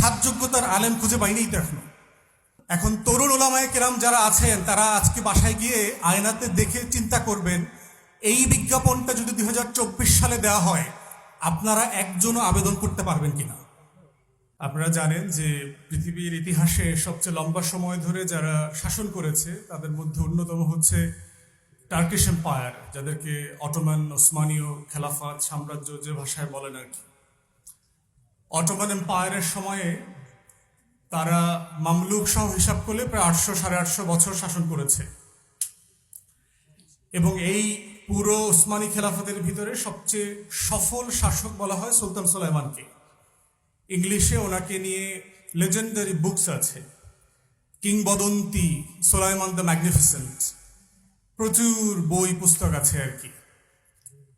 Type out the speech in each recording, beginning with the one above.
সাত যোগ্যতার আলেম খুঁজে পাইনি তো এখনও। এখন তরুণ ওলামায় কেরাম যারা আছেন, তারা আজকে বাসায় গিয়ে আয়নাতে দেখে চিন্তা করবেন, এই বিজ্ঞাপনটা যদি দু হাজার চব্বিশ সালে দেওয়া হয়, আপনারা একজনও আবেদন করতে পারবেন কিনা? আপনারা জানেন যে পৃথিবীর ইতিহাসে সবচেয়ে লম্বা সময় ধরে যারা শাসন করেছে, তাদের মধ্যে অন্যতম হচ্ছে টার্কিশ এম্পায়ার যাদেরকে অটোমান, ওসমানীয় খেলাফাত, সাম্রাজ্য যে ভাষায় বলেন আর কি। অটোমান এম্পায়ারের সময়ে তারা মামলুক সহ হিসাব করলে প্রায় আটশো, সাড়ে আটশো বছর শাসন করেছে। এবং এই পুরো ওসমানী খেলাফতের ভিতরে সবচেয়ে সফল শাসক বলা হয় সুলতান সুলাইমানকে। ইংলিশে ওনাকে নিয়ে লেজেন্ডারি বুকস আছে। কিংবদন্তি সোলাইমান দ্য ম্যাগনিফিসেন্ট। প্রচুর বই, পুস্তক আছে আর কি।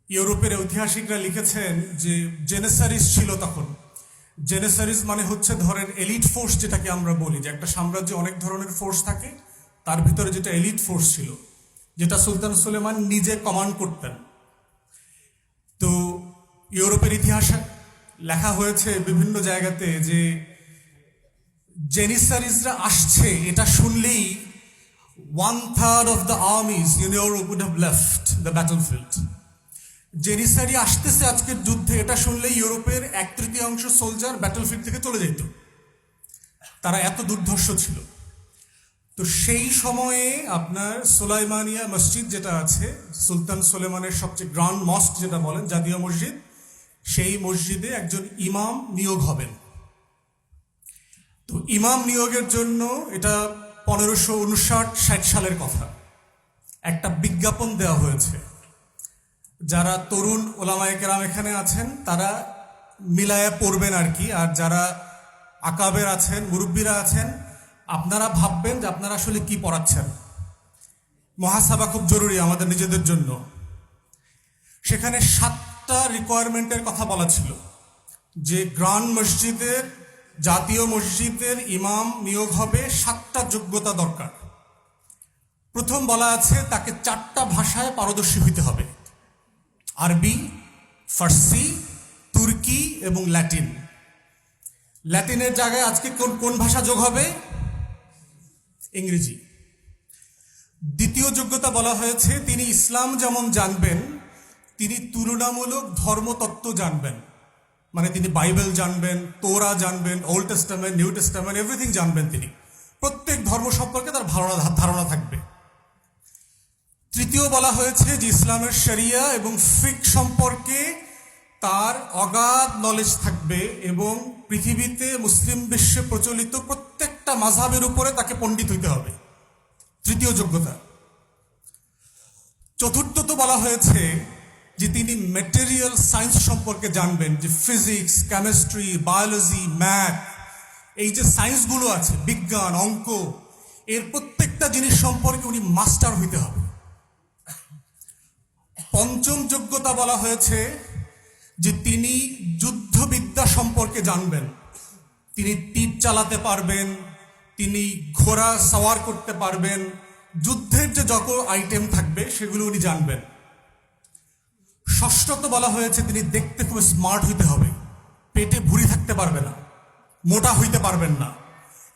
ইউরোপের ঐতিহাসিকরা লিখেছেন যে জেনেসারিস ছিল তখন। জেনেসারিস মানে হচ্ছে ধরেন এলিট ফোর্স যেটাকে আমরা বলি, যে একটা সাম্রাজ্যে অনেক ধরনের ফোর্স থাকে, তার ভিতরে যেটা এলিট ফোর্স ছিল, যেটা সুলতান সুলেমান নিজে কমান্ড করতেন। তো ইউরোপের ইতিহাসে লেখা হয়েছে বিভিন্ন জায়গাতে যে জেনিসারিজরা আসছে, এটা শুনলেই one third of the armies Europe would have left the battlefield janissary আসতেছে আজকের যুদ্ধে, এটা শুনলে ইউরোপের এক তৃতীয়াংশ সোলজার ব্যাটলফিল্ড থেকে চলে যেত তারা এত দুর্ধর্ষ ছিল। তো সেই সময়ে আপনার সোলাইমানিয়া মসজিদ যেটা আছে, সুলতান সোলেমানের সবচেয়ে গ্রান্ড মস্ক যেটা বলেন, জাতীয় মসজিদ, সেই মসজিদে একজন ইমাম নিয়োগ হবেন। তো ইমাম নিয়োগের জন্য এটা পনেরোশো উনষাট ষাট সালের কথা। একটা বিজ্ঞাপন দেওয়া হয়েছে। যারা তরুণ ওলামায়ে কেরাম এখানে আছেন, তারা মিলায়া পড়বেন আর কি। আর যারা আকাবের আছেন, মুরব্বীরা আছেন, আপনারা ভাববেন যে আপনারা আসলে কি পড়াচ্ছেন। মহাসাবা খুব জরুরি আমাদের নিজেদের জন্য। সেখানে সাতটা রিকোয়ারমেন্টের কথা বলা ছিল। যে গ্রান্ড মসজিদের, জাতীয় মসজিদের ইমাম নিয়োগ হবে সাতটা যোগ্যতা দরকার। প্রথম বলা আছে, তাকে চারটা ভাষায় পারদর্শী হইতে হবে। আরবি, ফার্সি, তুর্কি এবং ল্যাটিন। ল্যাটিনের জায়গায় আজকে কোন কোন ভাষা যোগ হবে? ইংরেজি। দ্বিতীয় যোগ্যতা বলা হয়েছে, তিনি ইসলাম যেমন জানবেন, তিনি তুলনামূলক ধর্মতত্ত্ব জানবেন। মানে তিনি বাইবেল জানবেন, তোরা জানবেন, Old Testament, New Testament, everything জানবেন তিনি। প্রত্যেক ধর্ম সম্পর্কে তার ধারণা ধারণা থাকবে। তৃতীয় বলা হয়েছে যে ইসলামের শরিয়া এবং ফিক সম্পর্কে তার অগাধ নলেজ থাকবে এবং পৃথিবীতে মুসলিম বিশ্বে প্রচলিত প্রত্যেকটা মাঝাবের উপরে তাকে পণ্ডিত হইতে হবে। তৃতীয় যোগ্যতা। চতুর্থত বলা হয়েছে যে তিনি মেটেরিয়াল সায়েন্স সম্পর্কে জানবেন যে ফিজিক্স কেমিস্ট্রি বায়োলজি ম্যাথ এই যে সায়েন্সগুলো আছে, বিজ্ঞান, অঙ্ক, এর প্রত্যেকটা জিনিস সম্পর্কে উনি মাস্টার হইতে হবে। পঞ্চম যোগ্যতা বলা হয়েছে যে তিনি যুদ্ধবিদ্যা সম্পর্কে জানবেন। তিনি তীর চালাতে পারবেন, তিনি ঘোড়া সাওয়ার করতে পারবেন, যুদ্ধের যে যত আইটেম থাকবে সেগুলো উনি জানবেন। ষষ্ঠত বলা হয়েছে তিনি দেখতে খুব স্মার্ট হইতে হবে, পেটে ভুঁড়ি থাকতে পারবে না, মোটা হইতে পারবেন না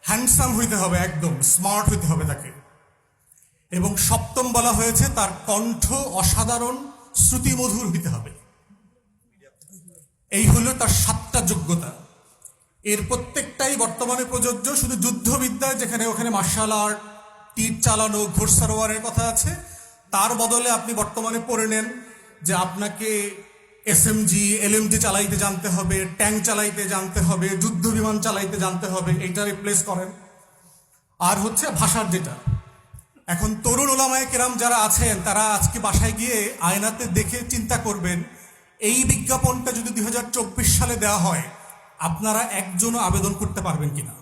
হ্যান্ডসাম হইতে হবে একদম স্মার্ট হইতে হবে তাকে। এবং সপ্তম বলা হয়েছে তার কণ্ঠ অসাধারণ শ্রুতিমধুর হইতে হবে। এই হলো তার সাতটা যোগ্যতা। এর প্রত্যেকটাই বর্তমানে প্রযোজ্য, শুধু যুদ্ধবিদ্যায় যেখানে ওখানে মার্শাল আর্ট তীর চালানো ঘোড়সারোয়ারের কথা আছে। তার বদলে আপনি বর্তমানে পড়ে নেন যে আপনাকে এস এসএমজি এলএমজি চালাইতে জানতে হবে, ট্যাঙ্ক চালাইতে জানতে হবে, যুদ্ধ বিমান চালাইতে জানতে হবে, এইটা রিপ্লেস করেন। আর হচ্ছে ভাষার যেটা। এখন তরুণ ওলামায় কেরাম যারা আছেন, তারা আজকে বাসায় গিয়ে আয়নাতে দেখে চিন্তা করবেন, এই বিজ্ঞাপনটা যদি দুই হাজার চব্বিশ সালে দেওয়া হয়, আপনারা একজনও আবেদন করতে পারবেন কিনা?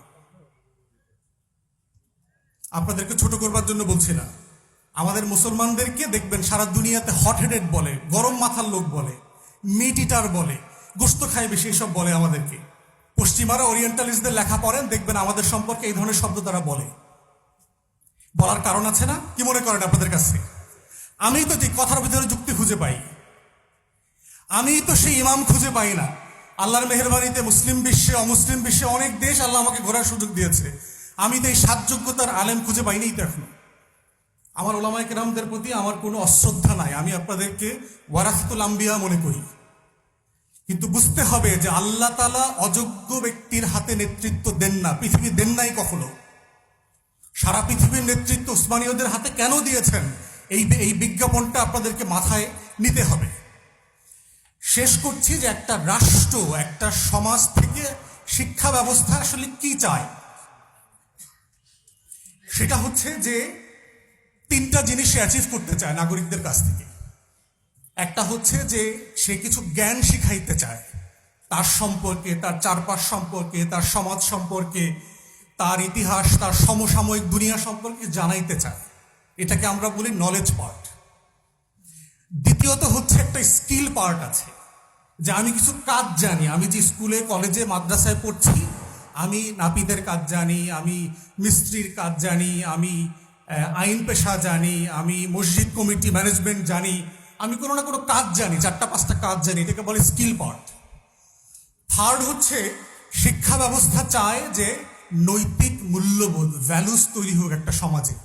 আপনাদেরকে ছোট করবার জন্য বলছি না। আমাদের মুসলমানদেরকে দেখবেন সারা দুনিয়াতে হট হেডেড বলে, গরম মাথার লোক বলে মিট ইটার বলে, গোস্ত খায় বেশি এসব বলে আমাদেরকে। পশ্চিমারা ওরিয়েন্টালিস্টদের লেখা পড়েন, দেখবেন আমাদের সম্পর্কে এই ধরনের শব্দ তারা বলে। বলার কারণ আছে না? কি মনে করেন আপনাদের কাছে আমি তো যে কথার ভিতরে যুক্তি খুঁজে পাই। আমি তো সেই ইমাম খুঁজে পাই না। আল্লাহর মেহরবানিতে মুসলিম বিশ্বে, অমুসলিম বিশ্বে অনেক দেশ আল্লাহ আমাকে ঘোরার সুযোগ দিয়েছে। আমি তো এই সাত যোগ্যতার আলেম খুঁজে পাইনি তো এখনও। আমার ওলামায় কেরামদের প্রতি আমার কোনো অশ্রদ্ধা নাই। আমি আপনাদেরকে ওয়ারাসাতুল আম্বিয়া মনে করি। কিন্তু বুঝতে হবে যে আল্লাহ তালা অযোগ্য ব্যক্তির হাতে নেতৃত্ব দেন না। পৃথিবী দেন নাই কখনো। সারা পৃথিবীর নেতৃত্ব উসমানীয়দের হাতে কেন দিয়েছেন? এই এই বিজ্ঞাপনটা আপনাদেরকে মাথায় নিতে হবে। শেষ করছি যে একটা রাষ্ট্র, একটা সমাজ থেকে শিক্ষা ব্যবস্থা আসলে কি চায়? সেটা হচ্ছে যে তিনটা জিনিস সে অ্যাচিভ করতে চায় নাগরিকদের কাছ থেকে। একটা হচ্ছে যে সে কিছু জ্ঞান শিখাইতে চায়। তার সম্পর্কে, তার চারপাশ সম্পর্কে, তার সমাজ সম্পর্কে তার ইতিহাস, তার সমসাময়িক দুনিয়া সম্পর্কে জানাইতে চায়। এটাকে আমরা বলি নলেজ পার্ট দ্বিতীয়ত হচ্ছে একটা স্কিল পার্ট আছে, যে আমি কিছু কাজ জানি। আমি যে স্কুলে, কলেজে, মাদ্রাসায় পড়ছি, আমি নাপিদের কাজ জানি, আমি মিস্ত্রির কাজ জানি, আমি আইন পেশা জানি, আমি মসজিদ কমিটি ম্যানেজমেন্ট জানি, আমি কোনো না কোনো কাজ জানি, চারটা, পাঁচটা কাজ জানি, এটাকে বলে স্কিল পার্ট থার্ড হচ্ছে শিক্ষা ব্যবস্থা চায় যে নৈতিক মূল্যবোধ ভ্যালুস তৈরি হোক একটা সমাজে।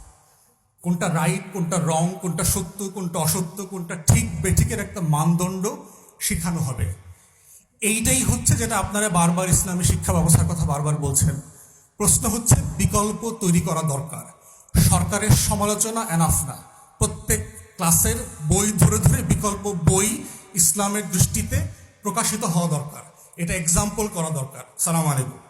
কোনটা রাইট কোনটা রং কোনটা সত্য, কোনটা অসত্য, কোনটা ঠিক, বেঠিকের একটা মানদণ্ড শেখানো হবে। এইটাই হচ্ছে যেটা আপনারা বারবার ইসলামী শিক্ষা ব্যবস্থার কথা বারবার বলছেন। প্রশ্ন হচ্ছে, বিকল্প তৈরি করা দরকার। সরকারের সমালোচনা এনাফ না। প্রত্যেক ক্লাসের বই ধরে ধরে বিকল্প বই ইসলামের দৃষ্টিতে প্রকাশিত হওয়া দরকার। এটা এক্সাম্পল করা দরকার। সালাম আলাইকুম।